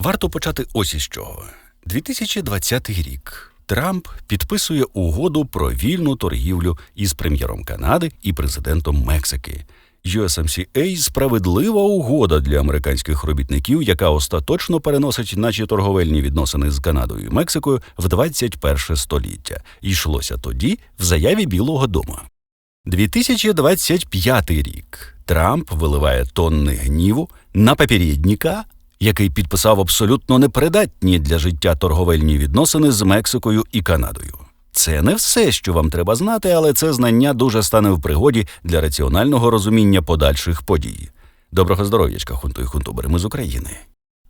Варто почати ось із чого. 2020 рік. Трамп підписує угоду про вільну торгівлю із прем'єром Канади і президентом Мексики. USMCA – справедлива угода для американських робітників, яка остаточно переносить наші торговельні відносини з Канадою і Мексикою в 21 століття. Йшлося тоді в заяві Білого Дому. 2025 рік. Трамп виливає тонни гніву на попередника, який підписав абсолютно непридатні для життя торговельні відносини з Мексикою і Канадою. Це не все, що вам треба знати, але це знання дуже стане в пригоді для раціонального розуміння подальших подій. Доброго здоров'ячка, хунту і хунтубери, ми з України.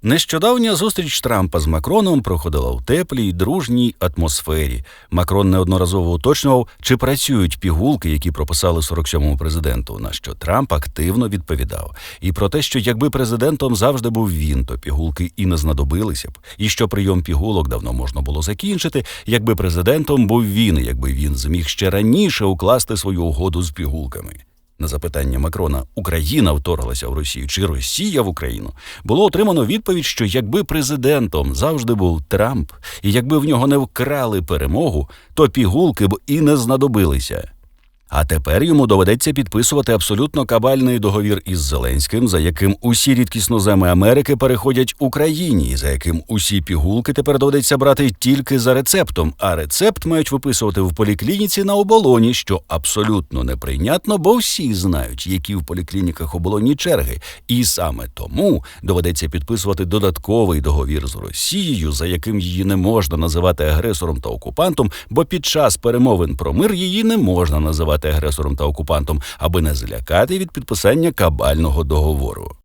Нещодавня зустріч Трампа з Макроном проходила в теплій, дружній атмосфері. Макрон неодноразово уточнював, чи працюють пігулки, які прописали 47-му президенту, на що Трамп активно відповідав. І про те, що якби президентом завжди був він, то пігулки і не знадобилися б, і що прийом пігулок давно можна було закінчити, якби президентом був він, якби він зміг ще раніше укласти свою угоду з пігулками. На запитання Макрона Україна вторглася в Росію чи Росія в Україну було отримано відповідь, що якби президентом завжди був Трамп, і якби в нього не вкрали перемогу, то пігулки б і не знадобилися. А тепер йому доведеться підписувати абсолютно кабальний договір із Зеленським, за яким усі рідкісноземи Америки переходять Україні, за яким усі пігулки тепер доведеться брати тільки за рецептом, а рецепт мають виписувати в поліклініці на оболоні, що абсолютно неприйнятно, бо всі знають, які в поліклініках оболонні черги, і саме тому доведеться підписувати додатковий договір з Росією, за яким її не можна називати агресором та окупантом, бо під час перемовин про мир її не можна називати агресором та окупантом, аби не злякати від підписання кабального договору.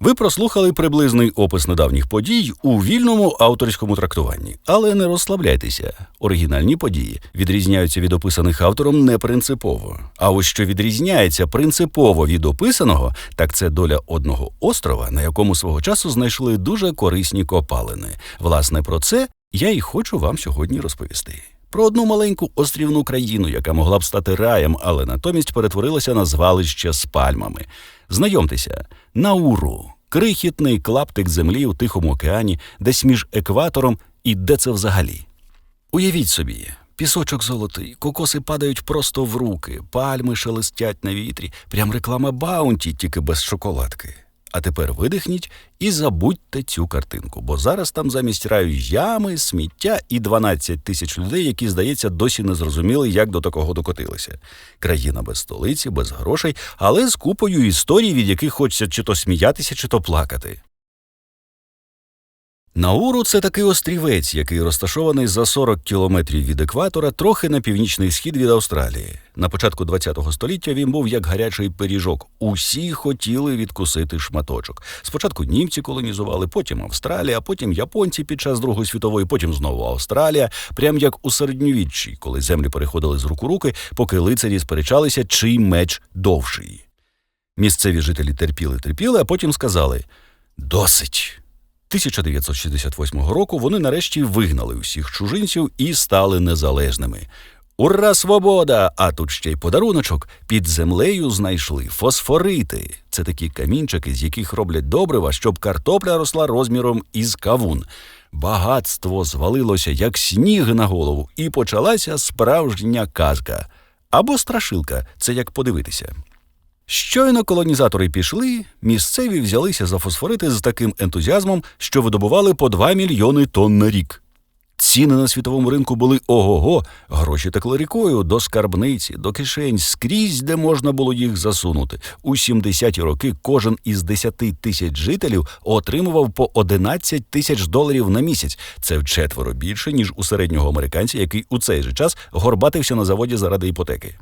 Ви прослухали приблизний опис недавніх подій у вільному авторському трактуванні, але не розслабляйтеся. Оригінальні події відрізняються від описаних автором не принципово. А ось що відрізняється принципово від описаного, так це доля одного острова, на якому свого часу знайшли дуже корисні копалини. Власне, про це я і хочу вам сьогодні розповісти. Про одну маленьку острівну країну, яка могла б стати раєм, але натомість перетворилася на звалище з пальмами. Знайомтеся, Науру, крихітний клаптик землі у Тихому океані, десь між екватором і де це взагалі. Уявіть собі, пісочок золотий, кокоси падають просто в руки, пальми шелестять на вітрі, прям реклама баунті, тільки без шоколадки. А тепер видихніть і забудьте цю картинку, бо зараз там замість раю ями, сміття і 12 тисяч людей, які, здається, досі не зрозуміли, як до такого докотилися. Країна без столиці, без грошей, але з купою історій, від яких хочеться чи то сміятися, чи то плакати. Науру це такий острівець, який розташований за 40 кілометрів від екватора, трохи на північний схід від Австралії. На початку ХХ століття він був як гарячий пиріжок. Усі хотіли відкусити шматочок. Спочатку німці колонізували, потім Австралія, потім японці під час Другої світової, потім знову Австралія, прям як у середньовіччі, коли землі переходили з рук у руки, поки лицарі сперечалися, чий меч довший. Місцеві жителі терпіли, терпіли, а потім сказали досить. 1968 року вони нарешті вигнали усіх чужинців і стали незалежними. Ура, свобода! А тут ще й подаруночок. Під землею знайшли фосфорити. Це такі камінчики, з яких роблять добрива, щоб картопля росла розміром із кавун. Багатство звалилося, як сніг на голову, і почалася справжня казка. Або страшилка це як подивитися. Щойно колонізатори пішли, місцеві взялися за фосфорити з таким ентузіазмом, що видобували по 2 мільйони тонн на рік. Ціни на світовому ринку були ого-го, гроші текли рікою до скарбниці, до кишень, скрізь, де можна було їх засунути. У 70-ті роки кожен із 10 тисяч жителів отримував по 11 тисяч доларів на місяць. Це вчетверо більше, ніж у середнього американця, який у цей же час горбатився на заводі заради іпотеки.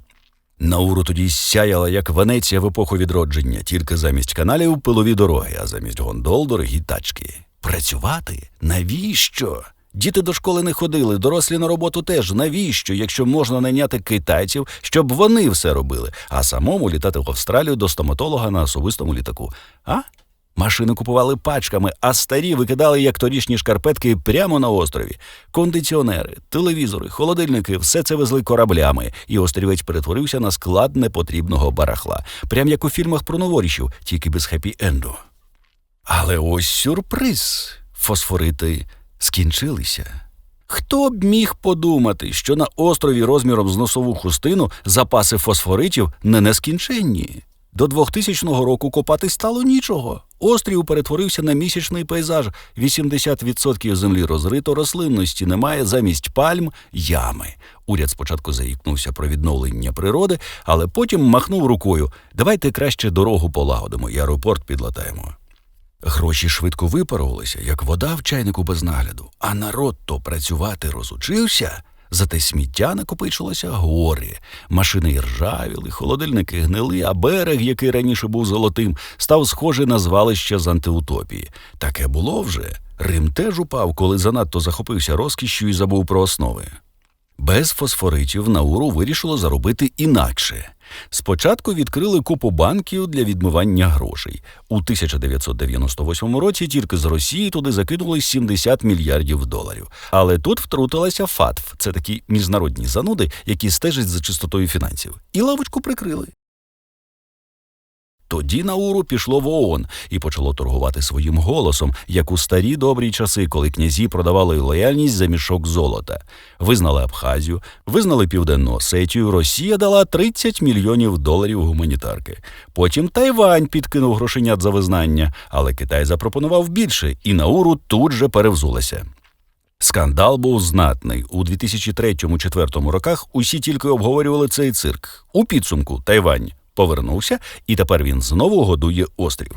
Науру тоді сяяла, як Венеція в епоху відродження, тільки замість каналів пилові дороги, а замість гондол дорогі тачки. Працювати? Навіщо? Діти до школи не ходили, дорослі на роботу теж. Навіщо, якщо можна найняти китайців, щоб вони все робили, а самому літати в Австралію до стоматолога на особистому літаку? А? Машини купували пачками, а старі викидали як торішні шкарпетки прямо на острові. Кондиціонери, телевізори, холодильники все це везли кораблями, і острівець перетворився на склад непотрібного барахла, прям як у фільмах про новорічів, тільки без хеппі-енду. Але ось сюрприз. фосфорити скінчилися. Хто б міг подумати, що на острові розміром з носову хустину запаси фосфоритів не нескінченні? До 2000 року копати стало нічого. Острів перетворився на місячний пейзаж. 80% землі розрито, рослинності немає, замість пальм ями. Уряд спочатку заїкнувся про відновлення природи, але потім махнув рукою: давайте краще дорогу полагодимо і аеропорт підлатаємо. Гроші швидко випарувалися, як вода в чайнику без нагляду, а народ то працювати розучився. Зате сміття накопичилося горі, машини іржавіли, холодильники гнили, а берег, який раніше був золотим, став схожий на звалище з антиутопії. Таке було вже. Рим теж упав, коли занадто захопився розкішю і забув про основи. Без фосфоритів Науру вирішило заробити інакше. Спочатку відкрили купу банків для відмивання грошей. У 1998 році тільки з Росії туди закинули 70 мільярдів доларів. Але тут втрутилася ФАТФ, це такі міжнародні зануди, які стежать за чистотою фінансів, і лавочку прикрили. Тоді Науру пішло в ООН і почало торгувати своїм голосом, як у старі добрі часи, коли князі продавали лояльність за мішок золота. Визнали Абхазію, визнали Південну Осетію. Росія дала 30 мільйонів доларів гуманітарки. Потім Тайвань підкинув грошенят за визнання, але Китай запропонував більше, і Науру тут же перевзулася. Скандал був знатний. У 2003-2004 роках усі тільки обговорювали цей цирк. У підсумку Тайвань повернувся, і тепер він знову годує острів.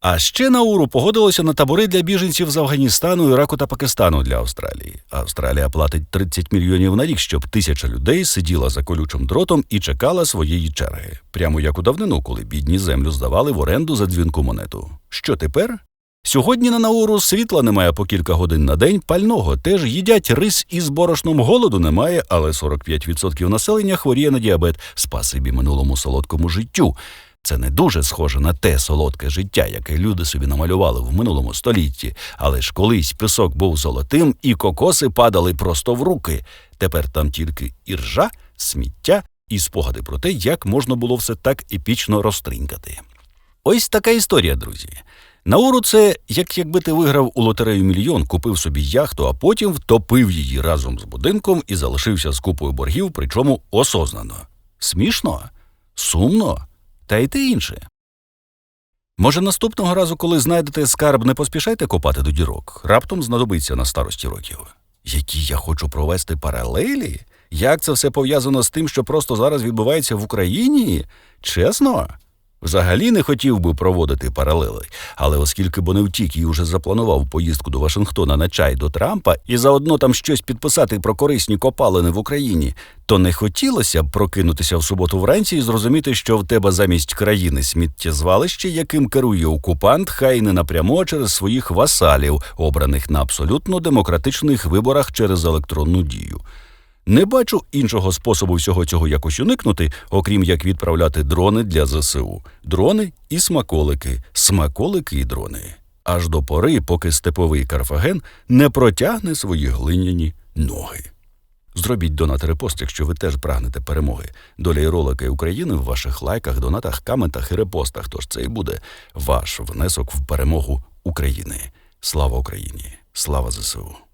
А ще Науру погодилося на табори для біженців з Афганістану, Іраку та Пакистану для Австралії. Австралія платить 30 мільйонів на рік, щоб тисяча людей сиділа за колючим дротом і чекала своєї черги, прямо як у давнину, коли бідні землю здавали в оренду за дзвінку монету. Що тепер? Сьогодні на Науру світла немає по кілька годин на день, пального теж їдять рис із борошном голоду немає, але 45% населення хворіє на діабет. Спасибі минулому солодкому життю. Це не дуже схоже на те солодке життя, яке люди собі намалювали в минулому столітті. Але ж колись пісок був золотим, і кокоси падали просто в руки. Тепер там тільки іржа, сміття і спогади про те, як можна було все так епічно розтринькати. Ось така історія, друзі. Науру це як якби ти виграв у лотерею мільйон, купив собі яхту, а потім втопив її разом з будинком і залишився з купою боргів, причому осознано. Смішно, сумно та й те інше. Може, наступного разу, коли знайдете скарб, не поспішайте копати до дірок, раптом знадобиться на старості років. Які я хочу провести паралелі? Як це все пов'язано з тим, що просто зараз відбувається в Україні? Чесно? Взагалі не хотів би проводити паралели, але оскільки бо і вже запланував поїздку до Вашингтона на чай до Трампа і заодно там щось підписати про корисні копалини в Україні, то не хотілося б прокинутися в суботу вранці і зрозуміти, що в тебе замість країни сміттєзвалище, яким керує окупант, хай не напряму а через своїх васалів, обраних на абсолютно демократичних виборах через електронну дію. Не бачу іншого способу всього цього якось уникнути, окрім як відправляти дрони для ЗСУ. Дрони і смаколики, смаколики і дрони. Аж до пори, поки степовий Карфаген не протягне свої глиняні ноги. Зробіть донат репост, якщо ви теж прагнете перемоги. Доля і ролики України в ваших лайках, донатах, коментах і репостах. Тож це і буде ваш внесок в перемогу України. Слава Україні! Слава ЗСУ!